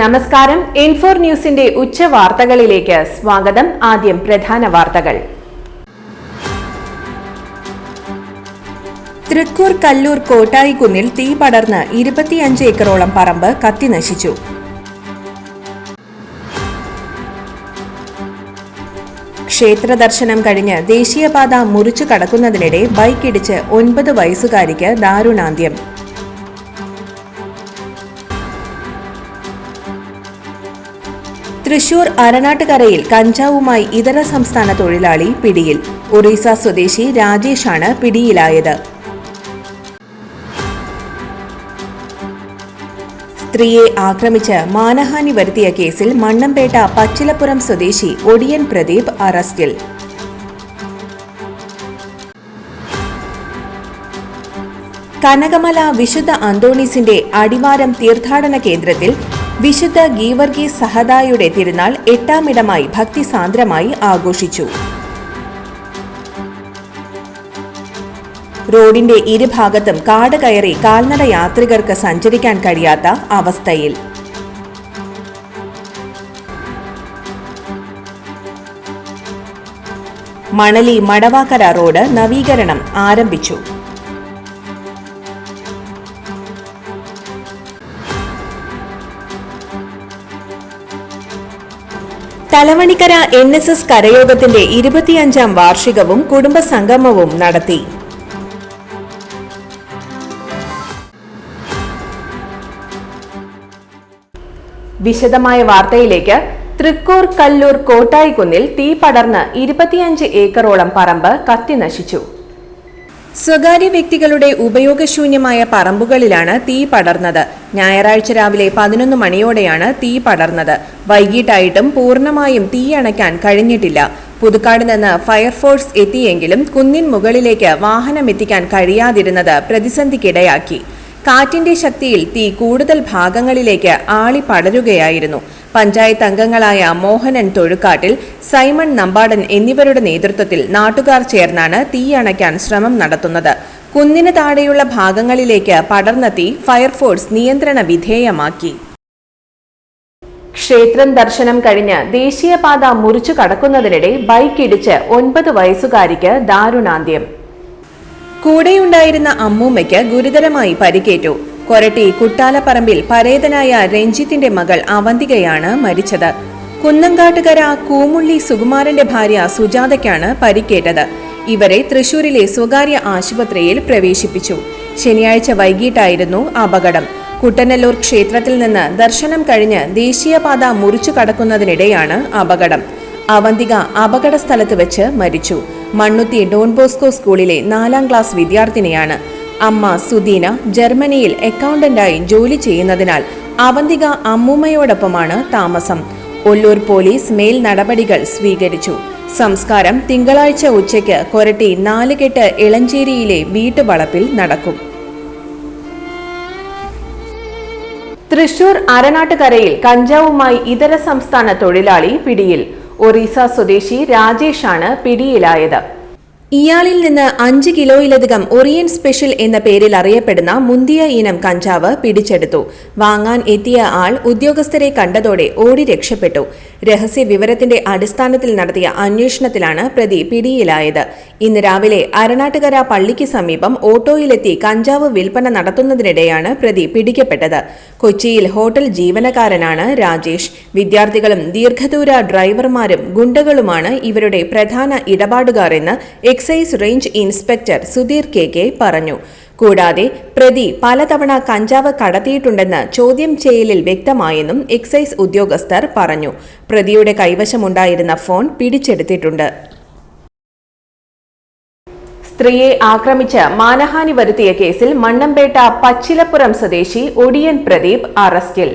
നമസ്കാരം. ഇൻഫോർ ന്യൂസിന്റെ ഉച്ച വാർത്തകളിലേക്ക് സ്വാഗതം. ആദ്യം പ്രധാന വാർത്തകൾ. തൃക്കൂർ കല്ലൂർ കോട്ടായിക്കുന്നിൽ തീ പടർന്ന് ഇരുപത്തിയഞ്ച് ഏക്കറോളം പറമ്പ് കത്തിനശിച്ചു ക്ഷേത്ര ദർശനം കഴിഞ്ഞ് ദേശീയപാത മുറിച്ചു കടക്കുന്നതിനിടെ ബൈക്കിടിച്ച് ഒൻപത് വയസ്സുകാരിക്ക് ദാരുണാന്ത്യം. തൃശൂർ അരനാട്ടുകരയിൽ കഞ്ചാവുമായി ഇതര സംസ്ഥാന തൊഴിലാളി പിടിയിൽ. ഒറീസ സ്വദേശി രാജേഷാണ് പിടിയിലായത്. സ്ത്രീയെ ആക്രമിച്ച് മാനഹാനി വരുത്തിയ കേസിൽ മണ്ണമ്പേട്ട പച്ചിലപ്പുറം സ്വദേശി ഒടിയൻ പ്രദീപ് അറസ്റ്റിൽ. കനകമല വിശുദ്ധ അന്തോണീസിന്റെ അടിവാരം തീർത്ഥാടന കേന്ദ്രത്തിൽ വിശുദ്ധ ഗീവർഗീസ് സഹദായുടെ തിരുനാൾ എട്ടാമിടമായി ഭക്തിസാന്ദ്രമായി ആഘോഷിച്ചു. റോഡിന്റെ ഇരുഭാഗത്തും കാട് കയറി കാൽനട യാത്രികർക്ക് സഞ്ചരിക്കാൻ കഴിയാത്ത അവസ്ഥയിൽ. മണലി മടവാക്കര റോഡ് നവീകരണം ആരംഭിച്ചു. തലവണിക്കര എൻ എസ് എസ് കരയോഗത്തിന്റെ ഇരുപത്തിയഞ്ചാം വാർഷികവും കുടുംബസംഗമവും നടത്തി. വിശദമായ വാർത്തയിലേക്ക് തൃക്കൂർ കല്ലൂർ കോട്ടായിക്കുന്നിൽ തീ പടർന്ന് ഇരുപത്തിയഞ്ച് ഏക്കറോളം പറമ്പ് കത്തിനശിച്ചു സ്വകാര്യ വ്യക്തികളുടെ ഉപയോഗശൂന്യമായ പറമ്പുകളിലാണ് തീ പടർന്നത്. ഞായറാഴ്ച രാവിലെ പതിനൊന്ന് മണിയോടെയാണ് തീ പടർന്നത്. വൈകിട്ടായിട്ടും പൂർണമായും തീ അണയ്ക്കാൻ കഴിഞ്ഞിട്ടില്ല. പുതുക്കാട് നിന്ന് ഫയർഫോഴ്സ് എത്തിയെങ്കിലും കുന്നിൻ മുകളിലേക്ക് വാഹനം എത്തിക്കാൻ കഴിയാതിരുന്നത് പ്രതിസന്ധിക്കിടയാക്കി. കാറ്റിന്റെ ശക്തിയിൽ തീ കൂടുതൽ ഭാഗങ്ങളിലേക്ക് ആളി പടരുകയായിരുന്നു പഞ്ചായത്ത് അംഗങ്ങളായ മോഹനൻ തൊഴുക്കാട്ടിൽ സൈമൺ നമ്പാടൻ എന്നിവരുടെ നേതൃത്വത്തിൽ നാട്ടുകാർ ചേർന്നാണ് തീ അണയ്ക്കാൻ ശ്രമം നടത്തുന്നത്. കുന്നിന് താഴെയുള്ള ഭാഗങ്ങളിലേക്ക് പടർന്ന തീ ഫയർഫോഴ്സ് നിയന്ത്രണ വിധേയമാക്കി. ക്ഷേത്രം ദർശനം കഴിഞ്ഞ് ദേശീയപാത മുറിച്ചു കടക്കുന്നതിനിടെ ബൈക്ക് ഇടിച്ച് ഒൻപത് വയസ്സുകാരിക്ക് ദാരുണാന്ത്യം. കൂടെയുണ്ടായിരുന്ന അമ്മൂമ്മയ്ക്ക് ഗുരുതരമായി പരിക്കേറ്റു. കൊരട്ടി കുട്ടാലപ്പറമ്പിൽ പരേതനായ രഞ്ജിത്തിന്റെ മകൾ അവന്തികയാണ് മരിച്ചത്. കുന്നങ്കാട്ടുകര കൂമുള്ളി സുകുമാരന്റെ ഭാര്യ സുജാതയ്ക്കാണ് പരിക്കേറ്റത്. ഇവരെ തൃശൂരിലെ സ്വകാര്യ ആശുപത്രിയിൽ പ്രവേശിപ്പിച്ചു. ശനിയാഴ്ച വൈകിട്ടായിരുന്നു അപകടം. കുട്ടനല്ലൂർ ക്ഷേത്രത്തിൽ നിന്ന് ദർശനം കഴിഞ്ഞ് ദേശീയപാത മുറിച്ചു കടക്കുന്നതിനിടെയാണ് അപകടം. അവന്തിക അപകട സ്ഥലത്ത് വെച്ച് മരിച്ചു. മണ്ണുത്തി ഡോൺ ബോസ്കോ സ്കൂളിലെ നാലാം ക്ലാസ് വിദ്യാർത്ഥിനിയാണ്. അമ്മ സുദീന ജർമ്മനിയിൽ അക്കൗണ്ടന്റായി ജോലി ചെയ്യുന്നതിനാൽ അവന്തിക അമ്മൂമ്മയോടൊപ്പമാണ് താമസം. ഒല്ലൂർ പോലീസ് മേൽ നടപടികൾ സ്വീകരിച്ചു. സംസ്കാരം തിങ്കളാഴ്ച ഉച്ചയ്ക്ക് കൊരട്ടി നാലുകെട്ട് ഇളഞ്ചേരിയിലെ വീട്ടുവളപ്പിൽ നടക്കും. തൃശൂർ അരനാട്ടുകരയിൽ കഞ്ചാവുമായി ഇതര സംസ്ഥാന തൊഴിലാളി പിടിയിൽ. ഒറീസ സ്വദേശി രാജേഷാണ് പിടിയിലായത്. ഇയാളിൽ നിന്ന് അഞ്ച് കിലോയിലധികം ഒറിയൻ സ്പെഷ്യൽ എന്ന പേരിൽ അറിയപ്പെടുന്ന മുന്തിയ ഇനം കഞ്ചാവ് പിടിച്ചെടുത്തു. വാങ്ങാൻ എത്തിയ ആൾ ഉദ്യോഗസ്ഥരെ കണ്ടതോടെ ഓടി രക്ഷപ്പെട്ടു. രഹസ്യ വിവരത്തിന്റെ അടിസ്ഥാനത്തിൽ നടത്തിയ അന്വേഷണത്തിലാണ് പ്രതി പിടിയിലായത്. ഇന്ന് രാവിലെ അരണാട്ടുകര പള്ളിക്ക് സമീപം ഓട്ടോയിലെത്തി കഞ്ചാവ് വിൽപ്പന നടത്തുന്നതിനിടെയാണ് പ്രതി പിടിക്കപ്പെട്ടത്. കൊച്ചിയിൽ ഹോട്ടൽ ജീവനക്കാരനാണ് രാജേഷ്. വിദ്യാർത്ഥികളും ദീർഘദൂര ഡ്രൈവർമാരും ഗുണ്ടകളുമാണ് ഇവരുടെ പ്രധാന ഇടപാടുകാർ എന്ന് excise range inspector Sudheer K K പറഞ്ഞു. കൂടാതെ പ്രതി പലതവണ കഞ്ചാവ് കടത്തിയിട്ടുണ്ടെന്ന് ചോദ്യം ചെയ്യലിൽ വ്യക്തമായെന്നും എക്സൈസ് ഉദ്യോഗസ്ഥർ പറഞ്ഞു. പ്രതിയുടെ കൈവശമുണ്ടായിരുന്ന ഫോൺ പിടിച്ചെടുത്തിട്ടുണ്ട്. സ്ത്രീയെ ആക്രമിച്ച് മാനഹാനി വരുത്തിയ കേസിൽ മണ്ണമ്പേട്ട പച്ചിലപ്പുറം സ്വദേശി ഒടിയൻ പ്രദീപ് അറസ്റ്റിൽ.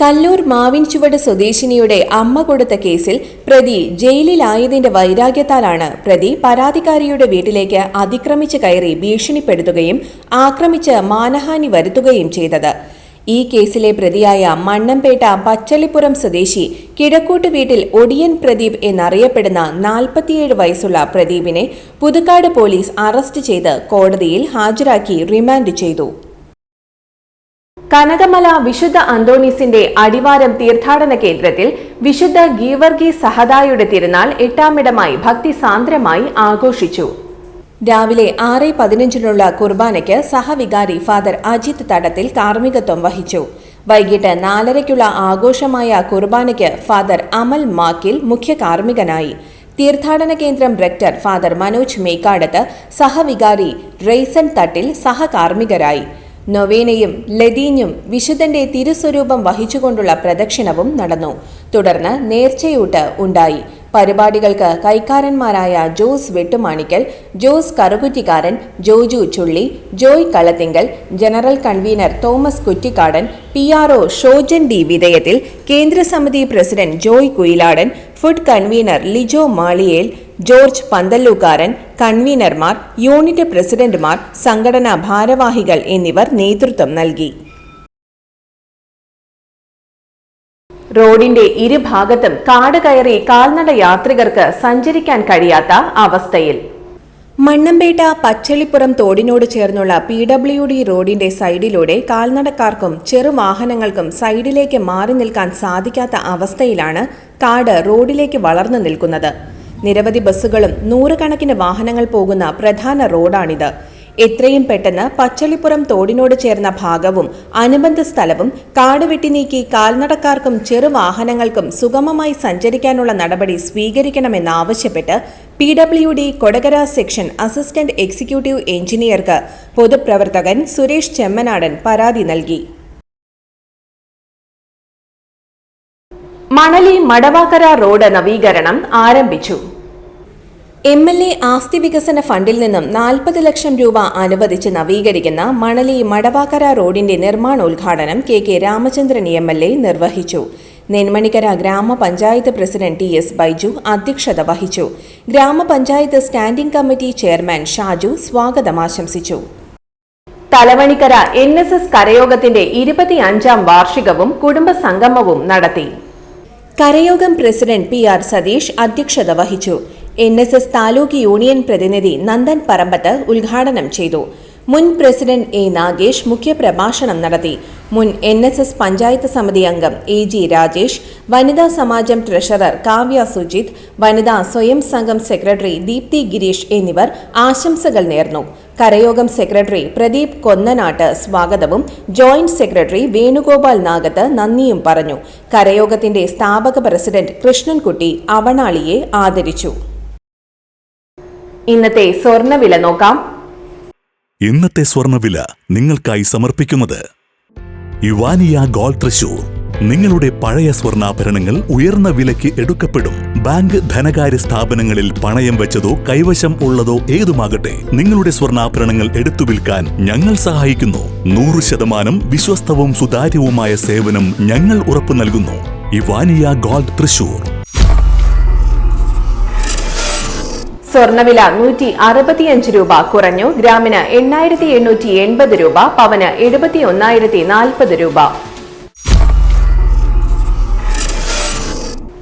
കല്ലൂർ മാവിൻചുവട് സ്വദേശിനിയുടെ അമ്മ കൊടുത്ത കേസിൽ പ്രതി ജയിലിലായതിന്റെ വൈരാഗ്യത്താലാണ് പ്രതി പരാതിക്കാരിയുടെ വീട്ടിലേക്ക് അതിക്രമിച്ച് കയറി ഭീഷണിപ്പെടുത്തുകയും ആക്രമിച്ച് മാനഹാനി വരുത്തുകയും ചെയ്തത്. ഈ കേസിലെ പ്രതിയായ മണ്ണംപേട്ട പച്ചളിപ്പുറം സ്വദേശി കിഴക്കൂട്ട് വീട്ടിൽ ഒടിയൻ പ്രദീപ് എന്നറിയപ്പെടുന്ന നാൽപ്പത്തിയേഴ് വയസ്സുള്ള പ്രദീപിനെ പുതുക്കാട് പോലീസ് അറസ്റ്റ് ചെയ്ത് കോടതിയിൽ ഹാജരാക്കി റിമാൻഡ് ചെയ്തു. കനകമല വിശുദ്ധ അന്തോണീസിന്റെ അടിവാരം തീർത്ഥാടന കേന്ദ്രത്തിൽ വിശുദ്ധ ഗീവർഗി സഹദായുടെ തിരുനാൾ എട്ടാമിടമായി ഭക്തിസാന്ദ്രമായി ആഘോഷിച്ചു. രാവിലെ ആറ് പതിനഞ്ചിനുള്ള കുർബാനയ്ക്ക് സഹവികാരി ഫാദർ അജിത് തടത്തിൽ കാർമ്മികത്വം വഹിച്ചു. വൈകിട്ട് നാലരയ്ക്കുള്ള ആഘോഷമായ കുർബാനയ്ക്ക് ഫാദർ അമൽ മാക്കിൽ മുഖ്യ കാർമ്മികനായി. തീർത്ഥാടന കേന്ദ്രം റെക്ടർ ഫാദർ മനോജ് മേക്കാടത്ത് സഹവികാരി റെയ്സൺ തട്ടിൽ സഹകാർമ്മികരായി. നൊവേനയും ലതീഞ്ഞും വിശുദ്ധന്റെ തിരുസ്വരൂപം വഹിച്ചുകൊണ്ടുള്ള പ്രദക്ഷിണവും നടന്നു. തുടർന്ന് നേർച്ചയൂട്ട് ഉണ്ടായി. പരിപാടികൾക്ക് കൈക്കാരന്മാരായ Jose Vettumanickal Jose Karukuttikkaran Joju Chulli Joy Kalathingal general convener Thomas Kuttikkadan P R O Shojan D വിധേയത്തിൽ കേന്ദ്രസമിതി president Joy Kuyiladan food convener Lijo Maliyel George Panthallookkaran കൺവീനർമാർ unit പ്രസിഡന്റുമാർ സംഘടനാ ഭാരവാഹികൾ എന്നിവർ നേതൃത്വം നൽകി. റോഡിന്റെ ഇരുഭാഗത്തും കാട് കയറി കാൽനട യാത്രികർക്ക് സഞ്ചരിക്കാൻ കഴിയാത്ത അവസ്ഥയിൽ. മണ്ണമ്പേട്ട പച്ചളിപ്പുറം തോടിനോട് ചേർന്നുള്ള പി ഡബ്ല്യു ഡി റോഡിന്റെ സൈഡിലൂടെ കാൽനടക്കാർക്കും ചെറുവാഹനങ്ങൾക്കും സൈഡിലേക്ക് മാറി നിൽക്കാൻ സാധിക്കാത്ത അവസ്ഥയിലാണ് കാട് റോഡിലേക്ക് വളർന്നു നിൽക്കുന്നത്. നിരവധി ബസ്സുകളും നൂറുകണക്കിന് വാഹനങ്ങൾ പോകുന്ന പ്രധാന റോഡാണിത്. എത്രയും പെട്ടെന്ന് പച്ചളിപ്പുറം തോടിനോട് ചേർന്ന ഭാഗവും അനുബന്ധ സ്ഥലവും കാട് വെട്ടിനീക്കി കാൽനടക്കാർക്കും ചെറുവാഹനങ്ങൾക്കും സുഗമമായി സഞ്ചരിക്കാനുള്ള നടപടി സ്വീകരിക്കണമെന്നാവശ്യപ്പെട്ട് P W D Kodakara section assistant executive എഞ്ചിനീയർക്ക് പൊതുപ്രവർത്തകൻ സുരേഷ് ചെമ്മനാടൻ പരാതി നൽകി. മണലി മടവാക്കര റോഡ് നവീകരണം ആരംഭിച്ചു. എം എൽ എ ആസ്തി വികസന ഫണ്ടിൽ നിന്നും നാൽപ്പത് ലക്ഷം രൂപ അനുവദിച്ച് നവീകരിക്കുന്ന മണലി മടവാക്കര റോഡിന്റെ നിർമ്മാണോദ്ഘാടനം K K Ramachandran M L A നിർവഹിച്ചു. നെന്മണിക്കര ഗ്രാമപഞ്ചായത്ത് പ്രസിഡന്റ് ടി എസ് ബൈജു അധ്യക്ഷത വഹിച്ചു. ഗ്രാമപഞ്ചായത്ത് സ്റ്റാൻഡിംഗ് കമ്മിറ്റി ചെയർമാൻ ഷാജു സ്വാഗതം ആശംസിച്ചു. തലവണിക്കര എൻ എസ് എസ് കരയോഗത്തിന്റെ ഇരുപത്തിയഞ്ചാം വാർഷികവും കുടുംബ സംഗമവും നടത്തി. കരയോഗം പ്രസിഡന്റ് പി ആർ സതീഷ് അധ്യക്ഷത വഹിച്ചു. N S S taluk union പ്രതിനിധി നന്ദൻ പറമ്പത്ത് ഉദ്ഘാടനം ചെയ്തു. മുൻ പ്രസിഡന്റ് എ നാഗേഷ് മുഖ്യപ്രഭാഷണം നടത്തി. മുൻ എൻ എസ് എസ് പഞ്ചായത്ത് സമിതി അംഗം എ ജി രാജേഷ് വനിതാ സമാജം ട്രഷറർ കാവ്യ സുജിത് വനിതാ സ്വയം സംഘം സെക്രട്ടറി ദീപ്തി ഗിരീഷ് എന്നിവർ ആശംസകൾ നേർന്നു. കരയോഗം സെക്രട്ടറി പ്രദീപ് കൊന്നനാട്ട് സ്വാഗതവും. ജോയിന്റ് സെക്രട്ടറി വേണുഗോപാൽ നാഗത്ത് നന്ദിയും പറഞ്ഞു. കരയോഗത്തിന്റെ സ്ഥാപക പ്രസിഡന്റ് കൃഷ്ണൻകുട്ടി അവണാളിയെ ആദരിച്ചു. ഇന്നത്തെ സ്വർണവില നോക്കാം. ഇന്നത്തെ സ്വർണവില നിങ്ങൾക്കായി സമർപ്പിക്കുന്നത് യുവാനിയ ഗോൾഡ് തൃശൂർ. നിങ്ങളുടെ പഴയ സ്വർണാഭരണങ്ങൾ ഉയർന്ന വിലയ്ക്ക് എടുക്കപ്പെടും. ബാങ്ക് ധനകാര്യ സ്ഥാപനങ്ങളിൽ പണയം വെച്ചതോ കൈവശം ഉള്ളതോ ഏതുമാകട്ടെ നിങ്ങളുടെ സ്വർണാഭരണങ്ങൾ എടുത്തു വിൽക്കാൻ ഞങ്ങൾ സഹായിക്കുന്നു. നൂറ് ശതമാനം വിശ്വസ്തവും സുതാര്യവുമായ സേവനം ഞങ്ങൾ ഉറപ്പു നൽകുന്നു. ഇവാനിയ ഗോൾഡ് തൃശൂർ. സ്വർണവില നൂറ്റി അറുപത്തിയഞ്ച് രൂപ കുറഞ്ഞു. ഗ്രാമിന് എണ്ണായിരത്തി എണ്ണൂറ്റി എൺപത് രൂപ പവന് എഴുപത്തി ഒന്നായിരത്തി നാൽപ്പത് രൂപ.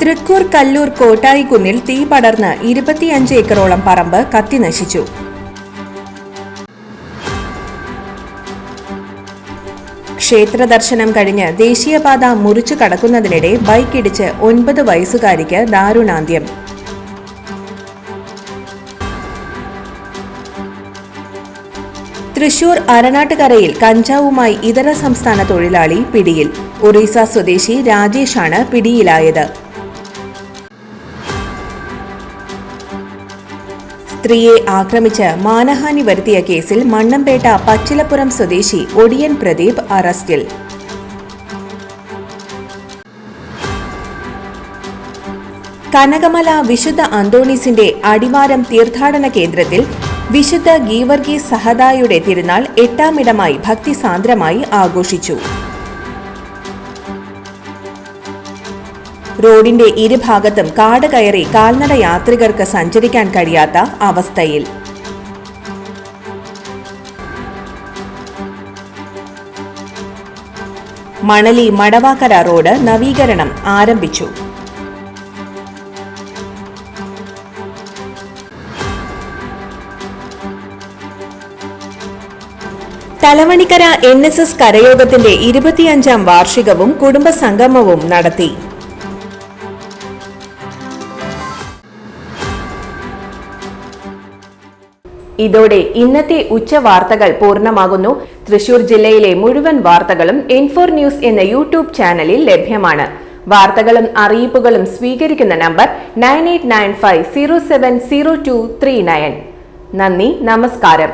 തൃക്കൂർ കല്ലൂർ കോട്ടായിക്കുന്നിൽ തീ പടർന്ന് ഇരുപത്തിയഞ്ച് ഏക്കറോളം പറമ്പ് കത്തിനശിച്ചു ക്ഷേത്ര ദർശനം കഴിഞ്ഞ് ദേശീയപാത മുറിച്ചു കടക്കുന്നതിനിടെ ബൈക്കിടിച്ച് ഒൻപത് വയസ്സുകാരിക്ക് ദാരുണാന്ത്യം. തൃശൂർ അരണാട്ടുകരയിൽ കഞ്ചാവുമായി ഇതര സംസ്ഥാന തൊഴിലാളി പിടിയിൽ. ഒറീസ സ്വദേശി രാജേഷാണ് പിടിയിലായത്. സ്ത്രീയെ ആക്രമിച്ച് മാനഹാനി വരുത്തിയ കേസിൽ മണ്ണമ്പേട്ട പച്ചിലപ്പുറം സ്വദേശി ഒടിയൻ പ്രദീപ് അറസ്റ്റിൽ. കനകമല വിശുദ്ധ അന്തോണീസിന്റെ അടിവാരം തീർത്ഥാടന കേന്ദ്രത്തിൽ വിശുദ്ധ ഗീവർഗീസ് സഹദായുടെ തിരുനാൾ എട്ടാമിടമായി ഭക്തിസാന്ദ്രമായി ആഘോഷിച്ചു. റോഡിന്റെ ഇരുഭാഗത്തും കാട് കയറി കാൽനട യാത്രികർക്ക് സഞ്ചരിക്കാൻ കഴിയാത്ത അവസ്ഥയിൽ. മണലി മടവാക്കര റോഡ് നവീകരണം ആരംഭിച്ചു. തലവണിക്കര എൻ എസ് എസ് കരയോഗത്തിന്റെ ഇരുപത്തിയഞ്ചാം വാർഷികവും കുടുംബസംഗമവും നടത്തി. ഇതോടെ ഇന്നത്തെ ഉച്ച വാർത്തകൾ പൂർണമാകുന്നു. തൃശൂർ ജില്ലയിലെ മുഴുവൻ വാർത്തകളും ഇൻഫോർ ന്യൂസ് എന്ന യൂട്യൂബ് ചാനലിൽ ലഭ്യമാണ്. വാർത്തകളും അറിയിപ്പുകളും സ്വീകരിക്കുന്ന number nine eight nine five zero seven zero two three nine നന്ദി നമസ്കാരം.